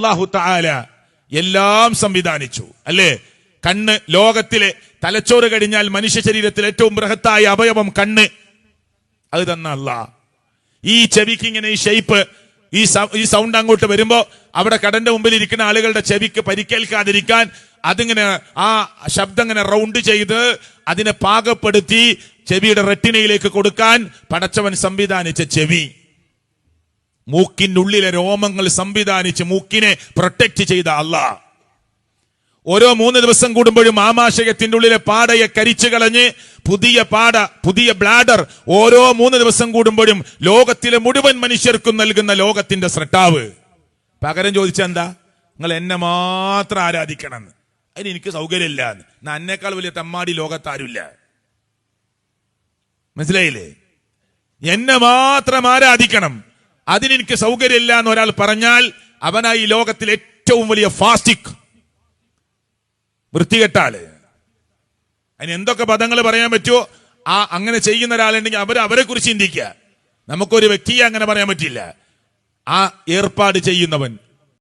അള്ളാഹു താല എല്ലാം സംവിധാനിച്ചു. അല്ലേ? കണ്ണ് ലോകത്തിലെ തലച്ചോറ് കഴിഞ്ഞാൽ മനുഷ്യ ശരീരത്തിൽ ഏറ്റവും ബൃഹത്തായ അവയവം കണ്ണ്. അത് തന്ന അല്ല ഈ ചെവിക്ക് ഇങ്ങനെ ഈ ഷേപ്പ് ഈ ഈ സൗണ്ട് അങ്ങോട്ട് വരുമ്പോ അവിടെ കടന്റെ മുമ്പിൽ ഇരിക്കുന്ന ആളുകളുടെ ചെവിക്ക് പരിക്കേൽക്കാതിരിക്കാൻ അതിങ്ങനെ ആ ശബ്ദം ഇങ്ങനെ റൗണ്ട് ചെയ്ത് അതിനെ പാകപ്പെടുത്തി ചെവിയുടെ റെറ്റിനയിലേക്ക് കൊടുക്കാൻ പടച്ചവൻ സംവിധാനിച്ച ചെവി. മൂക്കിന്റെ ഉള്ളിലെ രോമങ്ങൾ സംവിധാനിച്ച് മൂക്കിനെ പ്രൊട്ടക്ട് ചെയ്ത അല്ല ഓരോ മൂന്ന് ദിവസം കൂടുമ്പോഴും ആമാശയത്തിന്റെ ഉള്ളിലെ പാടയെ കരിച്ചു കളഞ്ഞ് പുതിയ പാട പുതിയ ബ്ലാഡർ ഓരോ മൂന്ന് ദിവസം കൂടുമ്പോഴും ലോകത്തിലെ മുഴുവൻ മനുഷ്യർക്കും നൽകുന്ന ലോകത്തിന്റെ സ്രട്ടാവ്. പകരം ചോദിച്ചെന്താ നിങ്ങൾ എന്നെ മാത്രം ആരാധിക്കണം എന്ന്. അതിന് എനിക്ക് സൗകര്യമില്ല. എന്നാ. എന്നേക്കാൾ വലിയ തമ്മാടി ലോകത്താരുമില്ല. മനസ്സിലായില്ലേ? എന്നെ മാത്രം ആരാധിക്കണം. അതിനെനിക്ക് സൗകര്യമില്ല എന്ന് ഒരാൾ പറഞ്ഞാൽ അവനായി ലോകത്തിലെ ഏറ്റവും വലിയ ഫാസ്റ്റിക് വൃത്തികെട്ടാൽ അതിന് എന്തൊക്കെ പദങ്ങൾ പറയാൻ പറ്റുമോ? ആ അങ്ങനെ ചെയ്യുന്ന ഒരാളുണ്ടെങ്കിൽ അവർ അവരെ കുറിച്ച് ചിന്തിക്കുക. നമുക്കൊരു വ്യക്തിയെ അങ്ങനെ പറയാൻ പറ്റില്ല. ആ ഏർപ്പാട് ചെയ്യുന്നവൻ